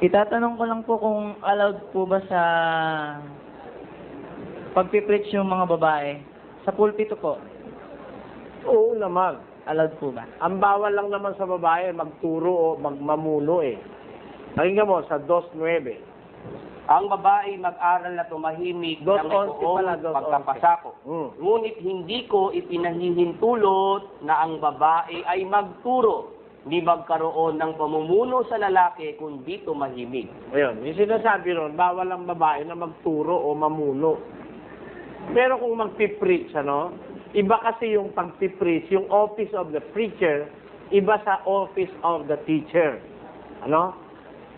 Itatanong ko lang po kung allowed po ba sa pagpipreach yung mga babae. Sa pulpito po, Oo naman. allowed po ba? Ang bawal lang naman sa babae, magturo o magmamuno eh. Pakinggan mo, sa 2.9. Ang babae mag-aral na tumahimik Dos ng once pala, itoong dos pagkapasako. Mm. Ngunit hindi ko ipinahihintulot na ang babae ay magturo ni magkaroon ng pamumuno sa lalaki kundi tumahimik. Ayun, yung sinasabi ron, bawal ang babae na magturo o mamuno. Pero kung magpipreach, ano, iba kasi yung pagpipreach, yung office of the preacher, iba sa office of the teacher. Ano?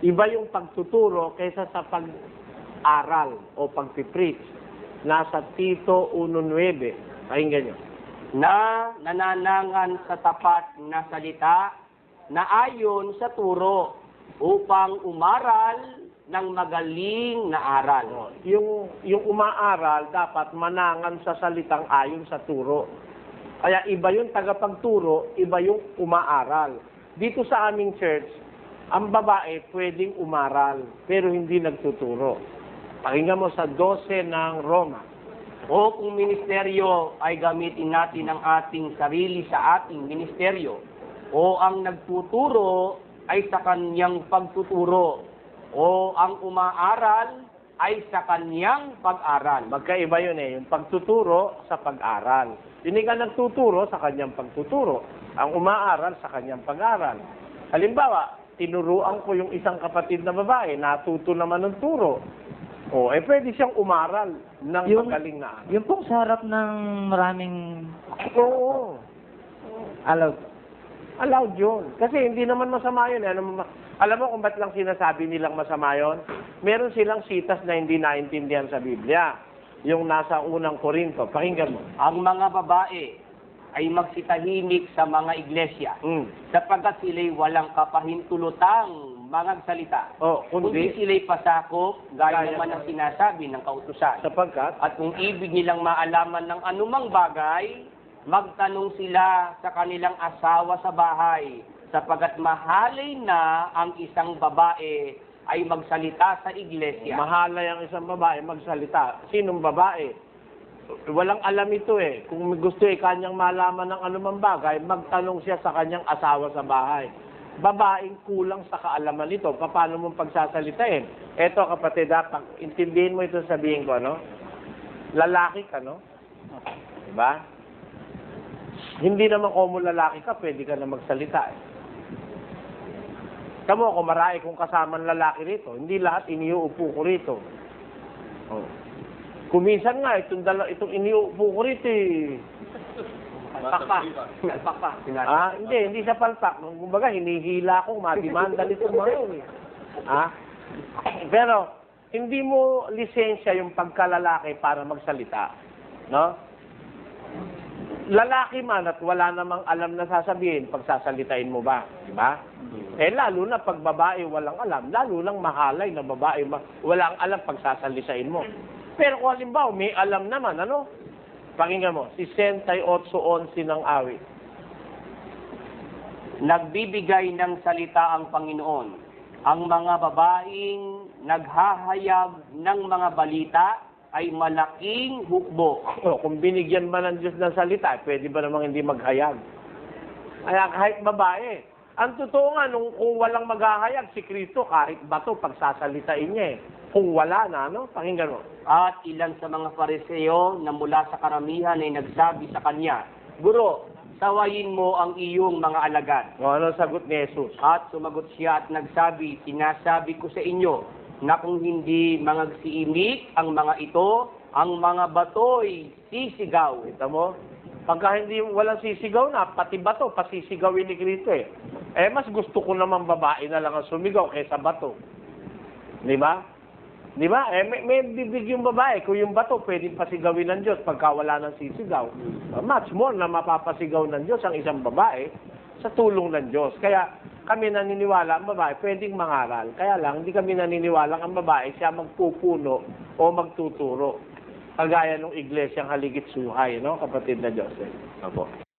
Iba yung pagtuturo kaysa sa pag-aral o pagpipreach. Nasa Tito 1.9. Pakinggan nyo. na nananangan sa tapat na salita na ayon sa turo upang umaral ng magaling na aral. Yung, yung umaaral, dapat manangan sa salitang ayon sa turo. Kaya iba yung tagapagturo, iba yung umaaral. Dito sa aming church, ang babae pwedeng umaral, pero hindi nagtuturo. Pakinggan mo sa 12 ng Roma. O kung ministeryo ay gamitin natin ang ating sarili sa ating ministeryo, o ang nagtuturo ay sa kanyang pagtuturo, o ang umaaral ay sa kanyang pag-aral. Magkaiba yun eh, yung pagtuturo sa pag-aral. Hindi ka nagtuturo sa kanyang pagtuturo. Ang umaaral sa kanyang pag-aral. Halimbawa, tinuruan ko yung isang kapatid na babae, natuto naman ng turo. O, eh pwede siyang umaral ng Yung- magaling na. Yung pong sa harap ng maraming Oo. allowed. Allowed yun. Kasi hindi naman masama yun. Eh. Ano, alam mo kung ba't lang sinasabi nilang masama yun? Meron silang sitas na hindi naintindihan sa Biblia. Yung nasa unang Korinto. Pakinggan mo. Ang mga babae ay magsitahimik sa mga iglesia, Mm. sapagkat sila'y walang kapahintulutang mga salita. Oh, Kundi kundi sila'y pasakop, gaya Gaya naman ng- ang sinasabi ng kautusan. sapagkat At kung ibig nilang maalaman ng anumang bagay, magtanong sila sa kanilang asawa sa bahay, sapagat mahalay na ang isang babae ay magsalita sa iglesia. mahalay ang isang babae magsalita. Sinong babae? Walang alam ito eh. Kung gusto eh kanyang malaman ng anumang bagay, magtanong siya sa kanyang asawa sa bahay. Babaeng kulang sa kaalaman nito. Paano mong pagsasalitain? Eto kapatid, ha, pag intindihin mo ito sabihin ko, no? Lalaki ka, no? Diba? Hindi naman kung mo lalaki ka, pwede ka na magsalita eh. Tamo ako, marami kong kasamang lalaki rito. Hindi lahat iniuupo ko rito. Oh. Kumisan nga, itong, dala, itong iniuupo ko rito eh. Palpak pa. Ah, hindi, hindi sa palpak. Kumbaga, hinihila ko, madimanda nito mga yun eh. Ah? Pero, hindi mo lisensya yung pagkalalaki para magsalita. No? Lalaki man at wala namang alam na sasabihin, pagsasalitain mo ba? Di ba? Eh, lalo na pag babae walang alam, lalo lang mahalay na babae ma- walang alam pagsasalitain mo. Pero kung halimbawa, may alam naman, ano? Pakinggan mo, si 68.11 ng awit. Nagbibigay ng salita ang Panginoon. Ang mga babaeng naghahayag ng mga balita ay malaking hukbo. Oh, kung binigyan ba ng Diyos ng salita, pwede ba namang hindi maghayag? Kaya kahit babae, ang totoo nga, nung, kung walang maghahayag, si Kristo, kahit bato, pagsasalitain niya eh. Kung wala na, no? Pakinggan mo. At ilan sa mga pariseo na mula sa karamihan ay nagsabi sa kanya, Guro, sawayin mo ang iyong mga alagad. O, ano sagot ni Jesus? At sumagot siya at nagsabi, Sinasabi ko sa inyo na kung hindi magsiimik ang mga ito, ang mga bato'y sisigaw. Kita mo? Pagka hindi walang sisigaw na, pati bato, pasisigawin ni Kristo eh. Eh, mas gusto ko naman babae na lang ang sumigaw kaysa bato. Di ba? Di ba? Eh, may, may bibig yung babae. Kung yung bato, pwedeng pasigawin ng Diyos pagka wala ng sisigaw. Much more na mapapasigaw ng Diyos ang isang babae sa tulong ng Diyos. Kaya kami naniniwala ang babae pwedeng mangaral. Kaya lang, hindi kami naniniwala ang babae siya magpupuno o magtuturo. Kagaya ng iglesyang haligit suhay, no? Kapatid na Joseph. Opo.